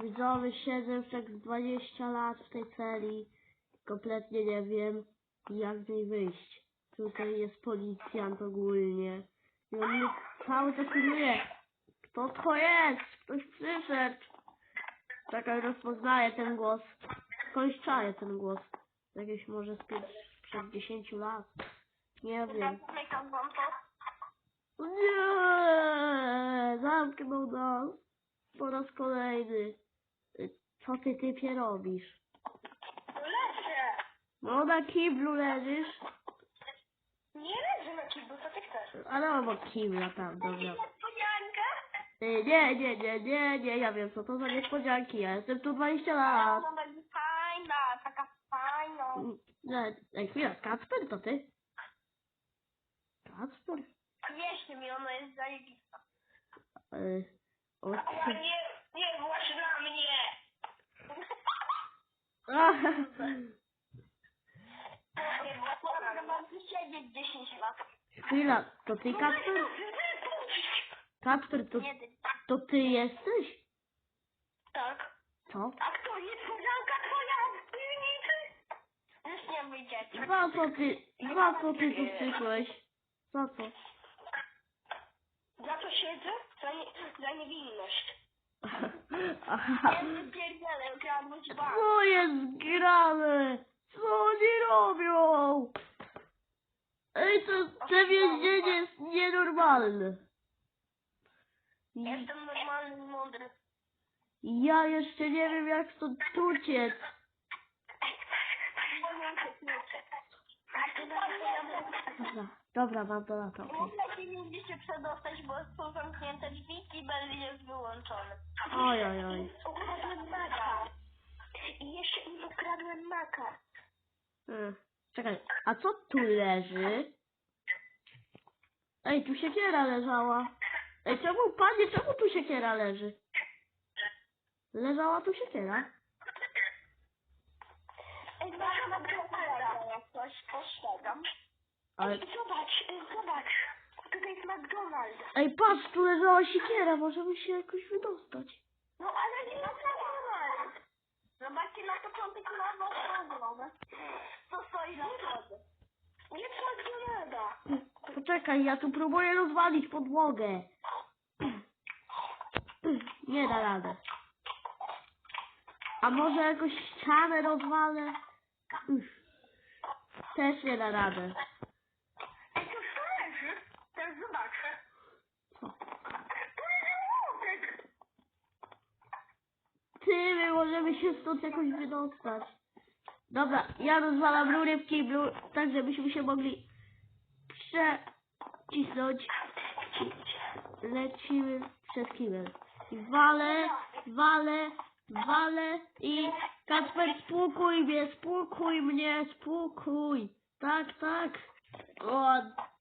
Widzowie, siedzę już jak z 20 lat w tej celi. Kompletnie nie wiem, jak z niej wyjść. Tutaj jest policjant ogólnie. I on mnie cały czas pilnuje. Kto to jest? Ktoś przyszedł. Czekaj, rozpoznaję ten głos. Skądś czaję ten głos. Jakieś może sprzed, sprzed 10 lat. Nie wiem. Zamykam wam to. Nie! Zamknął nas. Po raz kolejny. Co ty typie robisz? Leżę. No na kiblu leżysz. Nie leżę na kiblu, co ty chcesz? Ale obok kibla tam, dobra. Niespodziankę? Y, Nie, nie, nie, nie, nie, ja wiem co to za niespodzianki. Ja jestem tu 20 A, lat. ona będzie fajna, taka fajna. Nie, ej, chwila, Kacper to ty? Kacper? Wierzcie mi, ona jest zajebista. Y, o, Ale nie, nie właś na mnie. Nie właś na mnie. Mam siedzieć 10 lat. Chwila, to ty Kacper? Kacper, to, to ty jesteś? Tak. Co? A kto niespodzianka twoja w piwnicy? Już nie wyjdziecie. Za co ty, za co ty tu przyszłeś? Za co? Za co siedzę? Za, nie, za niewinność. Aha. Nie wypierdzielę, ukradłeś bank. Co jest grane? Co oni robią? Ej, to, to więzienie jest nienormalne. Jestem normalny, mądry. Ja jeszcze nie wiem jak stąd uciec. Dobra, dobra, mam to na to, okej. Niestety nie mogli się przedostać, bo są zamknięte drzwi i bel jest wyłączony. Oj, oj, oj. Ukradłem maka. I jeszcze im ukradłem maka. E, Czekaj, a co tu leży? Ej, tu siekiera leżała. Ej, czemu, panie, czemu tu siekiera leży? Leżała tu siekiera. Ej, McDonalda jak coś postrzegam. Ale, Ej, zobacz, ej, zobacz. Tutaj jest McDonald's. ej, patrz, tu leżała siekiera, możemy się jakoś wydostać. No ale nie ma McDonald's. Zobaczcie na początek waszą głowę. Co stoi na drodze. Nie ma McDonalda. Poczekaj, ja tu próbuję rozwalić podłogę. Nie da rady. A może jakąś ścianę rozwalę? Uff. Też nie da rady. Ej, to co leży? Teraz zobaczę. Co? To jest młotek. Możemy się stąd jakoś wydostać. Dobra, ja rozwalam rury w kiblu, tak żebyśmy się mogli przecisnąć. Lecimy przez kibel. I Walę, walę, walę i Kacper spłukuj mnie, spłukuj mnie, spłukuj. Tak, tak. O,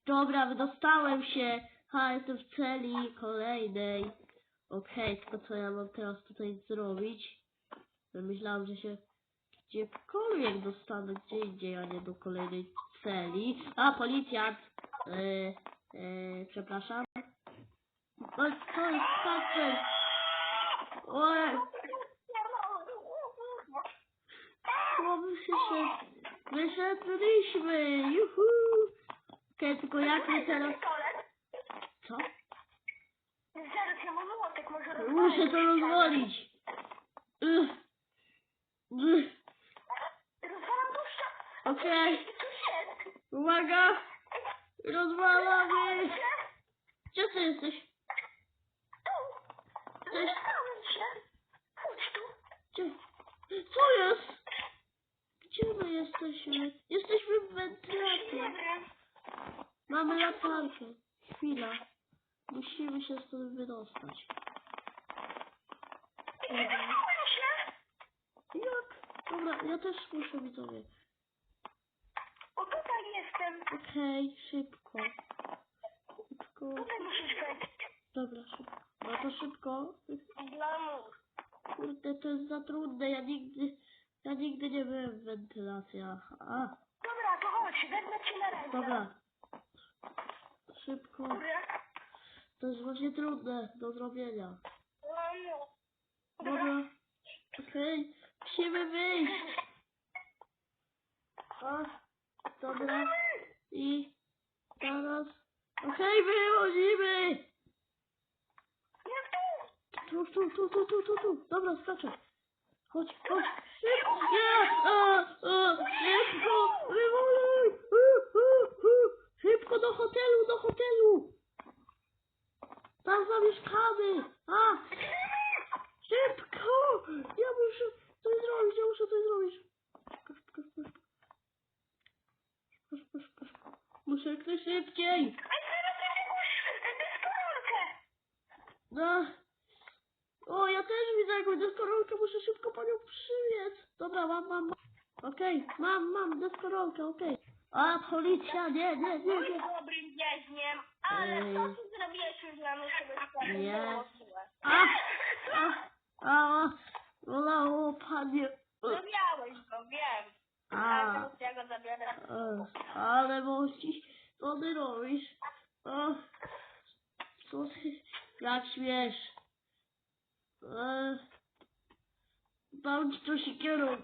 dobra, wydostałem się. Ha, jestem w celi kolejnej. Okej, tylko co ja mam teraz tutaj zrobić? Myślałem, że się gdziekolwiek dostanę, gdzie indziej, a nie do kolejnej celi. A, policjant! E, e, przepraszam. O, co jest Kacper? Oj, o, wyszedł. Wyszedliśmy! Juhu! Okej, tylko jak my teraz... Co? Zaraz, ja mam może. Muszę to rozwalić. Ugh. Rozwalam to ścianę. Okej, uwaga! Rozwalamy! Gdzie ty jesteś? Rozwalałem się. Chodź tu. Co jest? Gdzie my jesteśmy? Jesteśmy w wiem. Mamy latarkę. Chwila. Musimy się stąd wydostać. Nie wyrwałem się. Jak? Dobra, ja też muszę widzowie. O, tutaj jestem. Okej, szybko. Szybko. Tutaj musisz wejść. Dobra, szybko. No to szybko. Dla. Kurde, to jest za trudne. Ja nigdy, ja nigdy nie byłem w wentylacjach. A, Dobra, to chodź, wezmę cię na ręce. dobra. Szybko. Dobra. To jest właśnie trudne do zrobienia. No, no. Dobra. Okej, musimy wyjść. O, dobra. I teraz... Okej, wychodzimy! Jak tu? Tu, tu, tu, tu, tu, tu. Dobra, skaczę. Chodź, chodź. Nie! A, a, szybko! Wywoluj! U, u, u. Szybko do hotelu, do hotelu! Tam zamieszkamy! A! Szybko! Ja muszę coś zrobić, ja muszę coś zrobić. Szybko, szybko, szybko. Szybko, szybko, szybko, szybko. Muszę jak najszybciej! Ej, zaraz jakąś deskorolkę. No. O, ja też widzę jakąś deskorolkę, muszę szybko panią przywiec. Dobra, mam, mam, mam. Okej, mam, mam deskorolkę, okej. A, policja, nie, nie, nie, nie. dobrym więźniem, ale Ej. co ty zrobiłeś już dla mnie sobie sprawę? Nie. A, a, a, bolało panie. Zrobiałeś go, wiem. A, A teraz ja go zabiorę. e, ale mości, co ty robisz? O, co ty, śmiesz? E, ci to siekierą. E,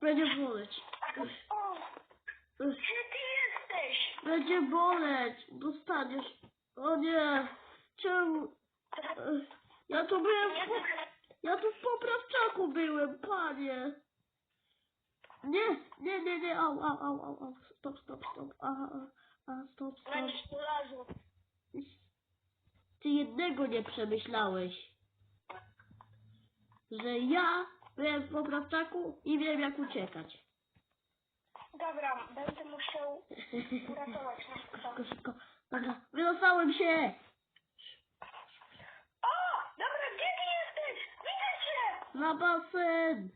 Będzie boleć. E, gdzie ty jesteś? Będzie boleć. Dostaniesz. O nie. Czemu? Ja tu byłem w, ja tu w poprawczaku byłem, panie. Nie, nie, nie, nie, au, au, au, au. Stop, stop, stop. A, a, a, stop, stop. Ty jednego nie przemyślałeś. Że ja byłem w poprawczaku i wiem jak uciekać. Dobra, będę musiał uratować nas. Szybko, szybko. Dobra, wylosałem się. O, dobra, gdzie ty jesteś? Widzę cię! Na basen.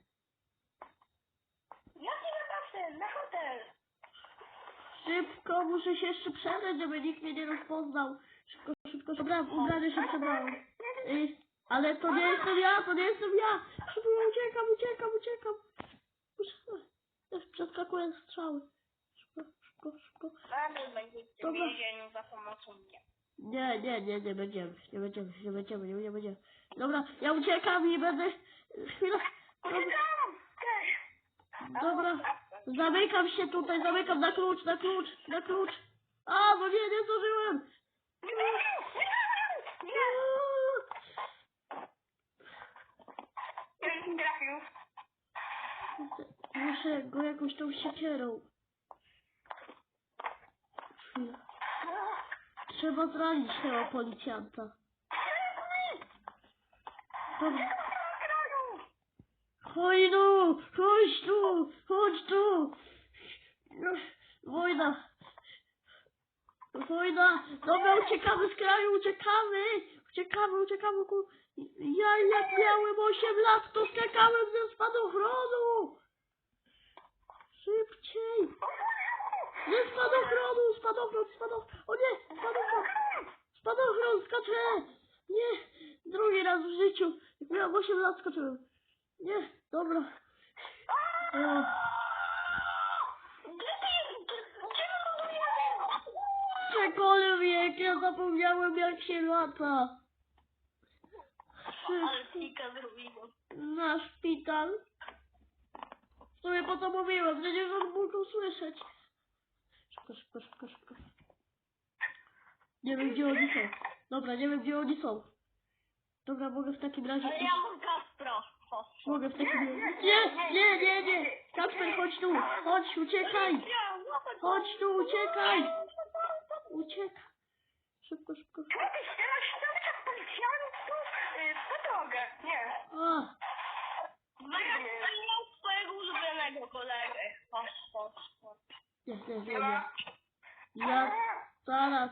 Jaki na basen? Na hotel. Szybko, muszę się jeszcze przebrać, żeby nikt mnie nie rozpoznał. Szybko, szybko, dobra, ubrany się przebrałem. Y, ale to nie jestem ja, to nie jestem ja. Szybko, uciekam, uciekam, uciekam. Muszę, już przeskakuję strzały. Szybko, szybko, szybko. Mamy będziecie w Dobra. więzieniu za pomocą mnie. Nie, nie, nie, nie będziemy, nie będziemy, nie będziemy, nie, nie będziemy. Dobra, ja uciekam i będę... Chwila. Dobra, Uciekam! Też! dobra. zamykam się tutaj, zamykam na klucz, na klucz, na klucz. A, bo nie, nie zdążyłem. Trafił. Muszę go jakąś tą siekierą. Trzeba zranić tego policjanta. Dobra. Chodź tu! Chodź tu! Chodź tu! Wojna! Wojna! Dobra, uciekamy z kraju, uciekamy! Uciekamy, uciekamy ku... Ja jak miałem 8 lat, to skakałem ze spadochronu! Szybciej! Ze spadochronu! Spadochron, spadochron! O nie! Spadochron! Spadochron, skaczę! Nie! Drugi raz w życiu! Jak miałem 8 lat, skoczyłem. Nie, dobra. O, Gdzie ty jesteś? Gdzie my mogłem Cokolwiek, ja zapomniałem jak się lata. Ale pika zrobiło. Na szpital. W sumie po co mówiłem, przecież on mógł usłyszeć. Szybko, szybko, szybko, szybko. Nie wiem gdzie oni są. Dobra, nie wiem gdzie oni są. Dobra, mogę w takim razie... Ale ja mam Kaspro. Mogę w takim razie... Nie, nie, nie, nie! Kacper, chodź tu! Chodź, uciekaj! Chodź tu, uciekaj! Uciekaj! Szybko, szybko, szybko. Kiedyś teraz sztabczak policjantów y, w drogę. Nie. A, Wyjął swojego ulubionego kolegę. Chodź. nie, nie, nie, nie. Ja zaraz.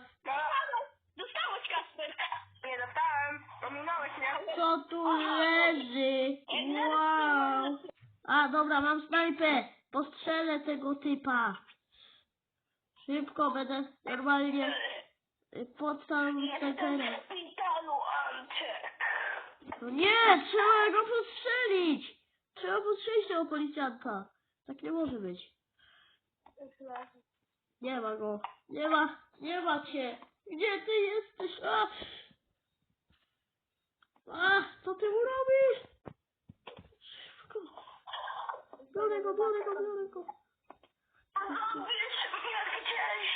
Dostałeś Kasper. Nie dostałem. Ominąłeś mnie. Co tu leży? Wow. A, dobra, mam snajpę. Postrzelę tego typa. Szybko będę normalnie podstał Jestem w szpitalu, Antek. No nie, trzeba go postrzelić. Trzeba postrzelić tego policjanta. Tak nie może być. Nie ma go. Nie ma. Nie ma cię. Gdzie ty jesteś? A! A! Co ty mu robisz? go, biorę go, biorę go. Zrobisz mnie gdzieś.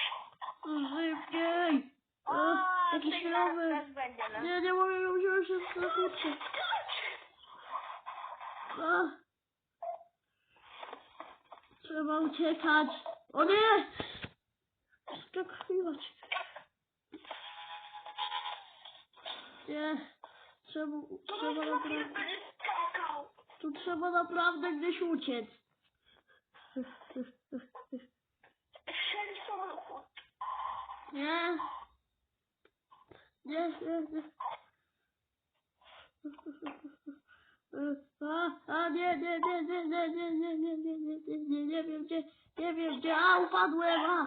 Szybciej. O, jakiś teraz będzie, no. Nie, nie mogę, nie wziąłem się na kłódkę. A. Trzeba uciekać. O nie! Skakiwać. Nie. Trzeba, trzeba naprawdę, tu trzeba naprawdę gdzieś uciec. Nie. Nie, nie, nie. A, a nie, nie, nie, nie, nie, nie, nie, nie, nie, nie, nie, nie, nie wiem gdzie, nie wiem gdzie, a upadłem, a,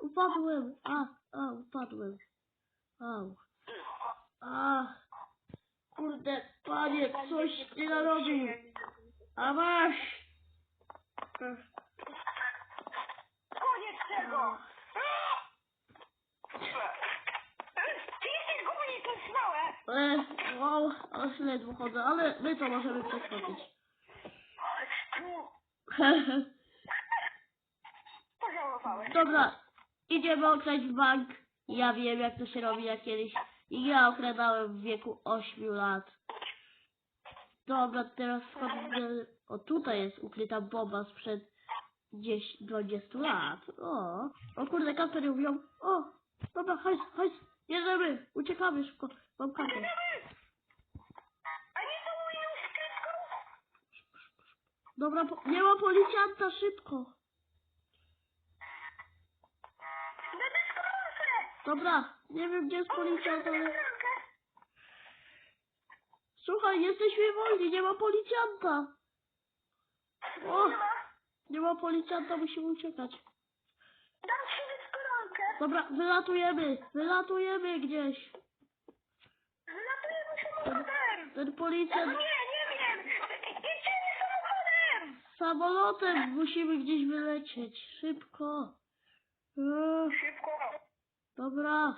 upadłem, a, a, upadłem, au, a, kurde, panie, coś nie narobił, a masz, Koniec tego. Ty jesteś głupi, to jest małe. E, wow, ale ledwo chodzę, ale my to możemy przeskoczyć. Dobra, idziemy okraść bank. Ja wiem jak to się robi jak kiedyś. I ja okradałem w wieku 8 lat. Dobra, teraz wchodzę. O, tutaj jest ukryta bomba sprzed 10, 20 lat. O, o kurde, nie ubiją. O, dobra, hajs, hajs, jedziemy, uciekamy szybko. Dobra, po, nie ma policjanta, szybko. Dobra, nie wiem gdzie jest policjant, ale... Słuchaj, jesteśmy wolni, nie ma policjanta. O, Nie ma. policjanta, musimy uciekać. Dobra, wylatujemy, wylatujemy gdzieś. Ten No policjant nie, nie wiem. Jedziemy samochodem. samolotem musimy gdzieś wylecieć. Szybko. Szybko. dobra,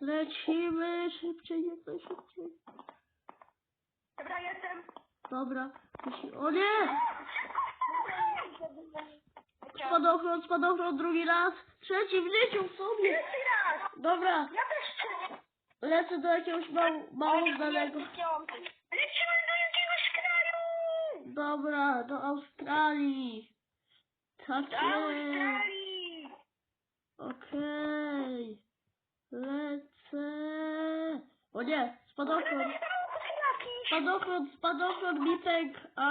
lecimy, szybciej, jak najszybciej. Dobra, jestem. Dobra, musi... o nie! Spadochron, spadochron, drugi raz, trzeci w życiu w sobie. Trzeci raz. Dobra, Ja. Lecę do jakiegoś mał, mało znanego. Lecimy do jakiegoś kraju. Dobra, do Australii. Tak Do. Australii. Okej. Lecę. O nie, spadochron. Spadochron, spadochron mi pękł. A